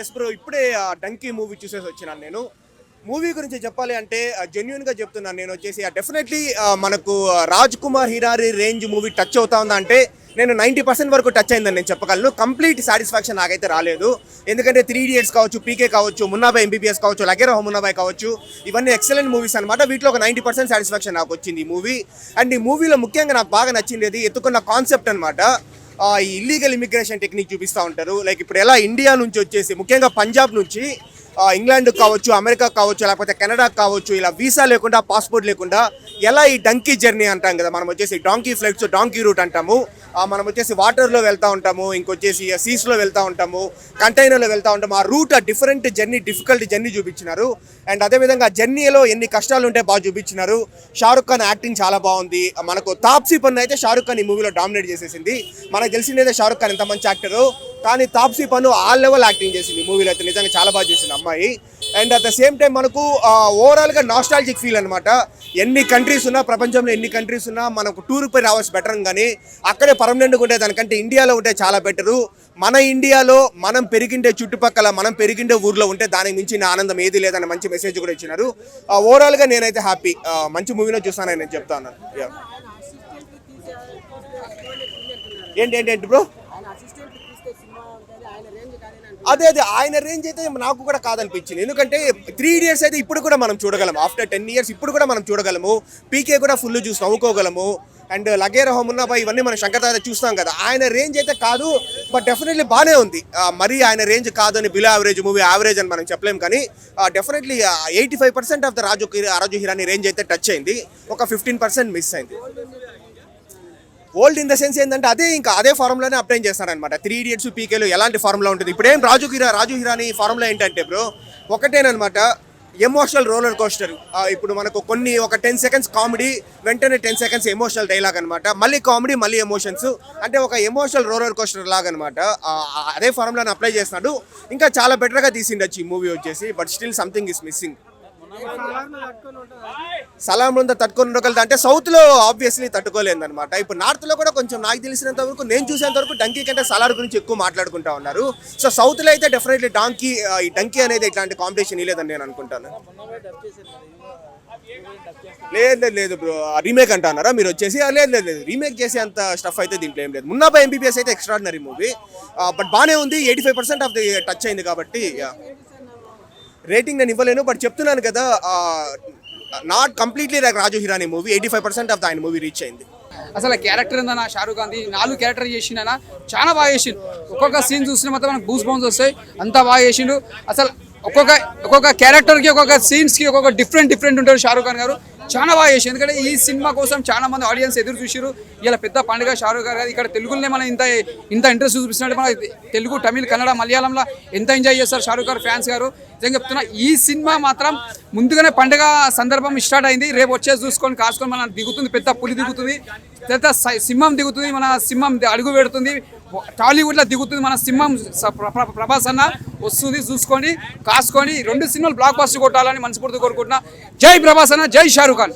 Yes bro ఇప్పుడే Dunki movie చూసేసి వచ్చినాను నేను. మూవీ గురించి చెప్పాలి అంటే జెన్యున్గా చెప్తున్నాను. నేను వచ్చేసి డెఫినెట్లీ మనకు Raj Kumar Hirani range movie touch అవుతా ఉందా అంటే నేను నైంటీ పర్సెంట్ వరకు టచ్ అయిందని నేను చెప్పగలను. కంప్లీట్ సాటిస్ఫాక్షన్ నాకైతే రాలేదు. ఎందుకంటే త్రీ ఇడియట్స్ కావచ్చు పీకే కావచ్చు మున్నాబాయ్ ఎంబీబీఎస్ కావచ్చు లగేరహ మున్నాబాయ్ కావచ్చు ఇవన్నీ ఎక్సలెంట్ మూవీస్ అనమాట వీటిలో ఒక నైంటీ పర్సెంట్ సాటిస్ఫాక్షన్ నాకు వచ్చింది ఈ మూవీ అండ్ ఈ మూవీలో ముఖ్యంగా నాకు బాగా నచ్చింది ఎత్తుకున్న కాన్సెప్ట్ అనమాట ఈ ఇల్లీగల్ ఇమిగ్రేషన్ టెక్నిక్ చూపిస్తూ ఉంటారు. లైక్ ఇప్పుడు ఎలా ఇండియా నుంచి వచ్చేసి ముఖ్యంగా పంజాబ్ నుంచి ఇంగ్లాండ్ కావచ్చు అమెరికా కావచ్చు లేకపోతే కెనడా కావచ్చు ఇలా వీసా లేకుండా పాస్పోర్ట్ లేకుండా ఎలా ఈ డంకీ జర్నీ అంటాం కదా మనం వచ్చేసి డాంకీ ఫ్లైట్స్ డాంకీ రూట్ అంటాము. మనం వచ్చేసి వాటర్లో వెళ్తూ ఉంటాము ఇంకొచ్చేసి సీస్లో వెళ్తూ ఉంటాము కంటైనర్లో వెళ్తూ ఉంటాము. ఆ రూట్ ఆ డిఫరెంట్ జర్నీ డిఫికల్ట్ జర్నీ చూపించినారు. అండ్ అదేవిధంగా జర్నీలో ఎన్ని కష్టాలు ఉంటే బాగా చూపించినారు. షారుఖ్ ఖాన్ యాక్టింగ్ చాలా బాగుంది. మనకు తాప్సీ పన్ను అయితే షారుఖ్ ఖాన్ ఈ మూవీలో డామినేట్ చేసేసింది. మనకు తెలిసిందైతే షారుఖ్ ఖాన్ ఎంత మంచి యాక్టరు కానీ తాప్సీ పన్ను ఆ లెవెల్ యాక్టింగ్ చేసింది మూవీలో అయితే. నిజంగా చాలా బాగా చేసింది అమ్మాయి. And at the same time మనకు ఓవరాల్గా నాస్టాలజిక్ ఫీల్ అనమాట ఎన్ని కంట్రీస్ ఉన్నా ప్రపంచంలో ఎన్ని కంట్రీస్ ఉన్నా మనకు టూర్ పై రావాల్సి బెటర్ కానీ అక్కడే పర్మనెంట్గా ఉంటే దానికంటే ఇండియాలో ఉంటే చాలా బెటరు మన ఇండియాలో మనం పెరిగిండే చుట్టుపక్కల మనం పెరిగిండే ఊర్లో ఉంటే దానికి మించిన ఆనందం ఏది లేదని మంచి మెసేజ్ కూడా ఇచ్చినారు. ఓవరాల్గా నేనైతే హ్యాపీ మంచి మూవీలో చూస్తానని నేను చెప్తాను ఏంటి ఏంటి ఏంటి బ్రో అదే అదే ఆయన రేంజ్ అయితే నాకు కూడా కాదనిపించింది. ఎందుకంటే త్రీ ఇయర్స్ అయితే ఇప్పుడు కూడా మనం చూడగలం ఆఫ్టర్ టెన్ ఇయర్స్ ఇప్పుడు కూడా మనం చూడగలము. పీకే కూడా ఫుల్ చూసి నవ్వుకోగలము. అండ్ లగేర హోమున్నాబాయ్ ఇవన్నీ మనం శంకర్ దాదా చూస్తాం కదా. ఆయన రేంజ్ అయితే కాదు బట్ డెఫినెట్లీ బాగానే ఉంది. మరీ ఆయన రేంజ్ కాదని బిలో యావరేజ్ మూవీ యావరేజ్ అని మనం చెప్పలేం కానీ definitely eighty five percent of the Raju Raju Hirani range అయితే టచ్ అయింది. ఒక ఫిఫ్టీన్ పర్సెంట్ మిస్ అయింది. ఓల్డ్ ఇన్ ద సెన్స్ ఏంటంటే అదే ఇంకా అదే ఫార్ములానే అప్లై చేస్తారనమాట త్రీ ఇడియట్స్ పీకేలు ఎలాంటి ఫార్ములా ఉంటుంది? ఇప్పుడు ఏం రాజు హిరా రాజు హిరాని ఫార్ములా ఏంటంటే బ్రో ఒకటేనమాట ఎమోషనల్ రోలర్ కోస్టర్ ఇప్పుడు మనకు కొన్ని ఒక టెన్ సెకండ్స్ కామెడీ వెంటనే టెన్ సెకండ్స్ ఎమోషనల్ డైలాగ్ అనమాట మళ్ళీ కామెడీ మళ్ళీ ఎమోషన్స్ అంటే ఒక ఎమోషనల్ రోలర్ కోస్టర్ లాగా అనమాట అదే ఫార్ములాని అప్లై చేస్తున్నాడు. ఇంకా చాలా బెటర్గా తీసిండొచ్చు ఈ మూవీ వచ్చేసి but still something is missing సలాం ఉందా తట్టుకొని అంటే సౌత్లో ఆబ్వియస్లీ తట్టుకోలేదు అనమాట ఇప్పుడు నార్త్లో కూడా కొంచెం నాకు తెలిసినంత వరకు నేను చూసేంత వరకు డంకీ కంటే సలార్ గురించి ఎక్కువ మాట్లాడుకుంటా ఉన్నారు. సో సౌత్లో అయితే డెఫినెట్లీ డాంకీ ఈ డంకీ అనేది ఇట్లాంటి కాంపిటీషన్ లేదని నేను అనుకుంటాను. లేదు లేదు లేదు బ్రో రీమేక్ అంటున్నారా మీరు వచ్చేసి లేదు లేదు లేదు. రీమేక్ చేసే అంత స్టఫ్ అయితే దీంట్లో ఏం లేదు. మున్నాబా ఎంబీబీఎస్ అయితే ఎక్స్ట్రాడినరీ మూవీ బట్ బాగానే ఉంది. Eighty five percent of the touch అయింది కాబట్టి రేటింగ్ నేను ఇవ్వలేను బట్ చెప్తున్నాను కదా not completely like Raju Hirani movie eighty five percent of the ఆయన మూవీ రీచ్ అయింది. అసలు క్యారెక్టర్ ఏందన్న షారూక్ ఖాన్ నాలుగు క్యారెక్టర్ చేసిండనా చాలా బాగా చేసిండు. ఒక్కొక్క సీన్ చూసిన మొత్తం మనకు బూస్ బౌన్స్ వస్తాయి. అంత బాగా చేసిండు. అసలు ఒక్కొక్క ఒక్కొక్క క్యారెక్టర్కి ఒక్కొక్క సీన్స్కి ఒక్కొక్క డిఫరెంట్ డిఫరెంట్ ఉంటారు షారూఖ్ ఖాన్ గారు. చాలా బాగా చేసి ఎందుకంటే ఈ సినిమా కోసం చాలా మంది ఆడియన్స్ ఎదురు చూసారు ఇలా పెద్ద పండుగ షారూఖ్ గారు గారు ఇక్కడ తెలుగులోనే మనం ఇంత ఇంత ఇంట్రెస్ట్ చూపిస్తున్నట్టు మన తెలుగు తమిళ్ కన్నడ మలయాళంలో ఎంత ఎంజాయ్ చేస్తారు షారూఖ్ గారు ఫ్యాన్స్ గారు. నేను చెప్తున్నా ఈ సినిమా మాత్రం ముందుగానే పండుగ సందర్భం స్టార్ట్ అయింది. రేపు వచ్చేసి చూసుకొని కాసుకొని మన దిగుతుంది పెద్ద పులి దిగుతుంది. తర్వాత సింహం దిగుతుంది మన సింహం అడుగు పెడుతుంది. టాలీవుడ్లో దిగుతుంది మన సింహం ప్రభాస్ అన్న. వస్తుంది చూసుకొని కాసుకొని రెండు సినిమాలు బ్లాక్ బస్టర్ కొట్టాలని మనస్ఫూర్తి కోరుకుంటున్నా. జై ప్రభాస్ అన్న జై షారూక్ ఖాన్.